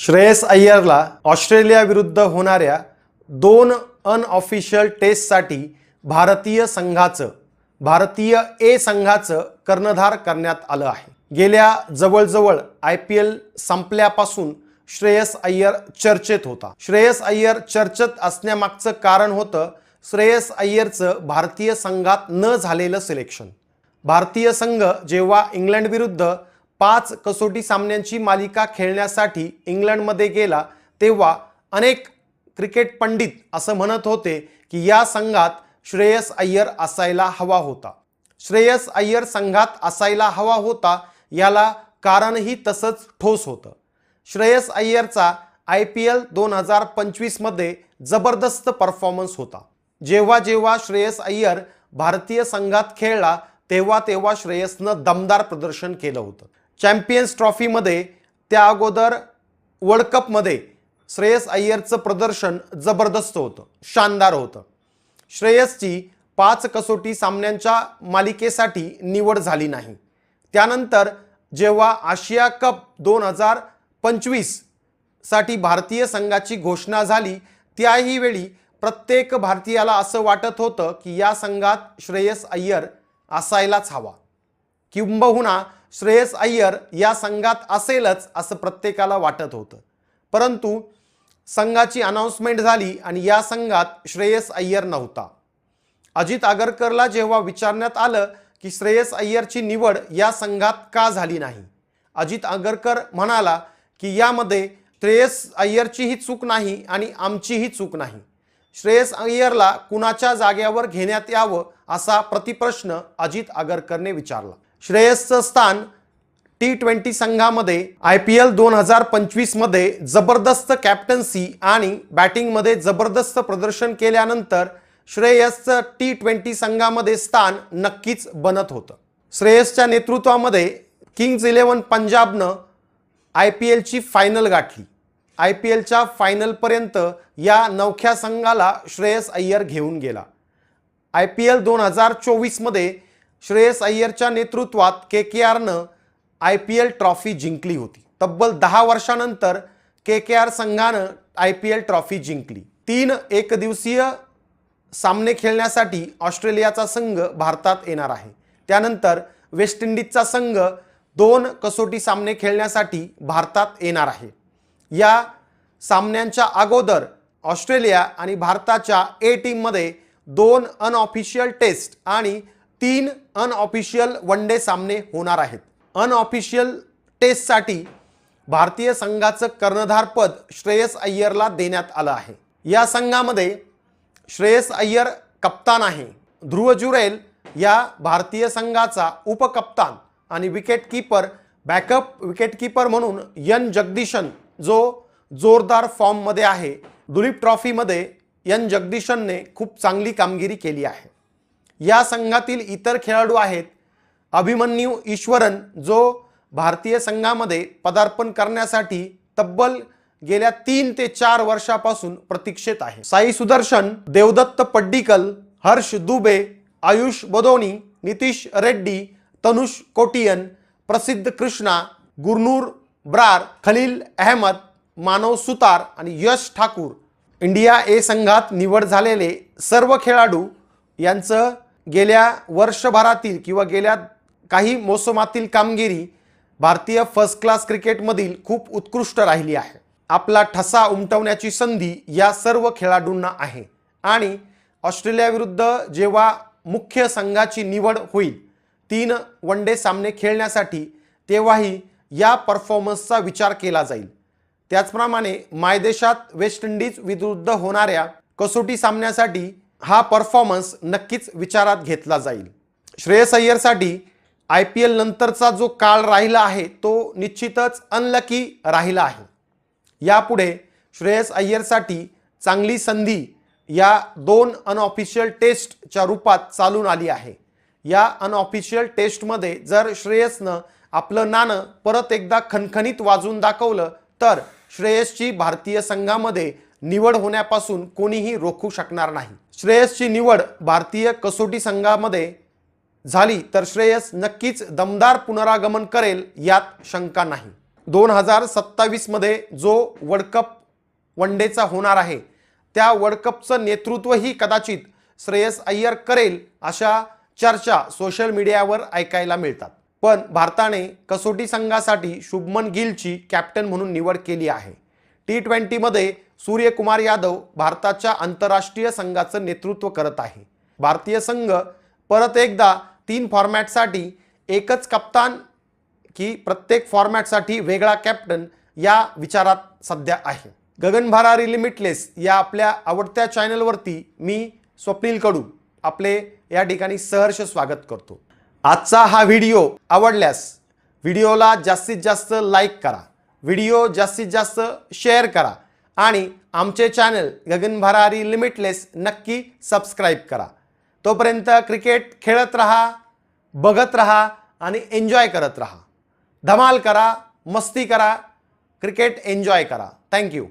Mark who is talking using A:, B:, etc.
A: श्रेयस अय्यरला ऑस्ट्रेलियाविरुद्ध होणाऱ्या दोन अनऑफिशियल टेस्टसाठी भारतीय संघाचं भारतीय ए संघाचं कर्णधार करण्यात आलं आहे. गेल्या जवळजवळ आय पी एल संपल्यापासून श्रेयस अय्यर चर्चेत होता. श्रेयस अय्यर चर्चेत असण्यामागचं कारण होतं श्रेयस अय्यरचं भारतीय संघात न झालेलं सिलेक्शन भारतीय संघ जेव्हा इंग्लंड विरुद्ध पाच कसोटी सामन्यांची मालिका खेळण्यासाठी इंग्लंडमध्ये गेला तेव्हा अनेक क्रिकेट पंडित असं म्हणत होते की या संघात श्रेयस अय्यर असायला हवा होता. श्रेयस अय्यर संघात असायला हवा होता याला कारणही तसंच ठोस होतं. श्रेयस अय्यरचा आय पी एल दोन हजार पंचवीसमध्ये जबरदस्त परफॉर्मन्स होता. जेव्हा जेव्हा श्रेयस अय्यर भारतीय संघात खेळला तेव्हा तेव्हा श्रेयसनं दमदार प्रदर्शन केलं होतं. चॅम्पियन्स ट्रॉफीमध्ये त्या अगोदर वर्ल्ड कपमध्ये श्रेयस अय्यरचं प्रदर्शन जबरदस्त होतं शानदार होतं. श्रेयसची पाच कसोटी सामन्यांच्या मालिकेसाठी निवड झाली नाही. त्यानंतर जेव्हा आशिया कप दोन हजार पंचवीससाठी भारतीय संघाची घोषणा झाली त्याही वेळी प्रत्येक भारतीयाला असं वाटत होतं की या संघात श्रेयस अय्यर असायलाच हवा. किंबहुना श्रेयस अय्यर या संघात असेलच असं प्रत्येकाला वाटत होतं. परंतु संघाची अनाऊन्समेंट झाली आणि या संघात श्रेयस अय्यर नव्हता. अजित आगरकरला जेव्हा विचारण्यात आलं की श्रेयस अय्यरची निवड या संघात का झाली नाही? अजित आगरकर म्हणाला की यामध्ये श्रेयस अय्यरचीही चूक नाही आणि आमचीही चूक नाही. श्रेयस अय्यरला कुणाच्या जाग्यावर घेण्यात यावं असा प्रतिप्रश्न अजित आगरकरने विचारला. श्रेयसचं स्थान टी ट्वेंटी संघामध्ये आय पी एल दोन हजार पंचवीसमध्ये जबरदस्त कॅप्टन्सी आणि बॅटिंगमध्ये जबरदस्त प्रदर्शन केल्यानंतर श्रेयसचं टी ट्वेंटी संघामध्ये स्थान नक्कीच बनत होतं. श्रेयसच्या नेतृत्वामध्ये किंग्ज इलेव्हन पंजाबनं आय पी एलची फायनल गाठली. आय पी एलच्या फायनलपर्यंत या नवख्या संघाला श्रेयस अय्यर घेऊन गेला. आय पी एल दोन हजार चोवीसमध्ये श्रेयस अय्यरच्या नेतृत्वात के के आरनं आय पी एल ट्रॉफी जिंकली होती. तब्बल दहा वर्षानंतर के के आर संघानं आय पी एल ट्रॉफी जिंकली. तीन एकदिवसीय सामने खेळण्यासाठी ऑस्ट्रेलियाचा संघ भारतात येणार आहे. त्यानंतर वेस्ट इंडिजचा संघ दोन कसोटी सामने खेळण्यासाठी भारतात येणार आहे. या सामन्यांच्या अगोदर ऑस्ट्रेलिया आणि भारताच्या ए टीममध्ये दोन अनऑफिशियल टेस्ट आणि तीन अनऑफिशियल वन डे सामने होणार आहेत. अनऑफिशियल टेस्टसाठी भारतीय संघाचं कर्णधारपद श्रेयस अय्यरला देण्यात आलं आहे. या संघामध्ये श्रेयस अय्यर कप्तान आहे. ध्रुव जुरेल या भारतीय संघाचा उपकप्तान आणि विकेटकीपर बॅकअप विकेटकीपर म्हणून यन जगदीशन जो जोरदार फॉर्ममध्ये आहे. दुलीप ट्रॉफीमध्ये यन जगदीशनने खूप चांगली कामगिरी केली आहे. या संघातील इतर खेळाडू आहेत. अभिमन्यू ईश्वरन जो भारतीय संघामध्ये पदार्पण करण्यासाठी तब्बल गेल्या तीन ते चार वर्षापासून प्रतीक्षेत आहे. साई सुदर्शन देवदत्त पड्डीकल हर्ष दुबे आयुष बदोनी नितीश रेड्डी तनुष कोटियन प्रसिद्ध कृष्णा गुरनूर ब्रार खलील अहमद मानव सुतार आणि यश ठाकूर. इंडिया ए संघात निवड झालेले सर्व खेळाडू यांचं गेल्या वर्षभरातील किंवा गेल्या काही मोसमातील कामगिरी भारतीय फर्स्ट क्लास क्रिकेटमधील खूप उत्कृष्ट राहिली आहे. आपला ठसा उमटवण्याची संधी या सर्व खेळाडूंना आहे. आणि ऑस्ट्रेलियाविरुद्ध जेव्हा मुख्य संघाची निवड होईल तीन वन डे सामने खेळण्यासाठी तेव्हाही या परफॉर्मन्सचा विचार केला जाईल. त्याचप्रमाणे मायदेशात वेस्ट इंडिज विरुद्ध होणाऱ्या कसोटी सामन्यासाठी हा परफॉर्मन्स नक्कीच विचारात घेतला जाईल. श्रेयस अय्यरसाठी आय पी एल नंतरचा जो काळ राहिला आहे तो निश्चितच अनलकी राहिला आहे. यापुढे श्रेयस अय्यरसाठी चांगली संधी या दोन अनऑफिशियल टेस्टच्या रूपात चालून आली आहे. या अनऑफिशियल टेस्टमध्ये जर श्रेयसनं आपलं नाणं परत एकदा खणखणीत वाजून दाखवलं तर श्रेयसची भारतीय संघामध्ये निवड होण्यापासून कोणीही रोखू शकणार नाही. श्रेयसची निवड भारतीय कसोटी संघामध्ये झाली तर श्रेयस नक्कीच दमदार पुनरागमन करेल यात शंका नाही. दोन हजार सत्तावीसमध्ये जो वर्ल्ड कप वन डेचा होणार आहे त्या वर्ल्ड कपचं नेतृत्वही कदाचित श्रेयस अय्यर करेल अशा चर्चा सोशल मीडियावर ऐकायला मिळतात. पण भारताने कसोटी संघासाठी शुभमन गिलची कॅप्टन म्हणून निवड केली आहे. टी ट्वेंटीमध्ये सूर्यकुमार यादव भारताच्या आंतरराष्ट्रीय संघाचं नेतृत्व करत आहे. भारतीय संघ परत एकदा तीन फॉर्मॅटसाठी एकच कप्तान की प्रत्येक फॉर्मॅटसाठी वेगळा कॅप्टन या विचारात सध्या आहे. गगनभरारी लिमिटलेस या आपल्या आवडत्या चॅनलवरती मी स्वप्नील कडू आपले या ठिकाणी सहर्ष स्वागत करतो. आजचा हा व्हिडिओ आवडल्यास व्हिडिओला जास्तीत जास्त लाईक करा. व्हिडिओ जास्तीत जास्त शेअर करा. आणि आमचे चॅनल गगन भरारी लिमिटलेस नक्की सबस्क्राईब करा. तोपर्यंत क्रिकेट खेळत राहा बघत राहा आणि एन्जॉय करत राहा. धमाल करा मस्ती करा क्रिकेट एन्जॉय करा. थँक्यू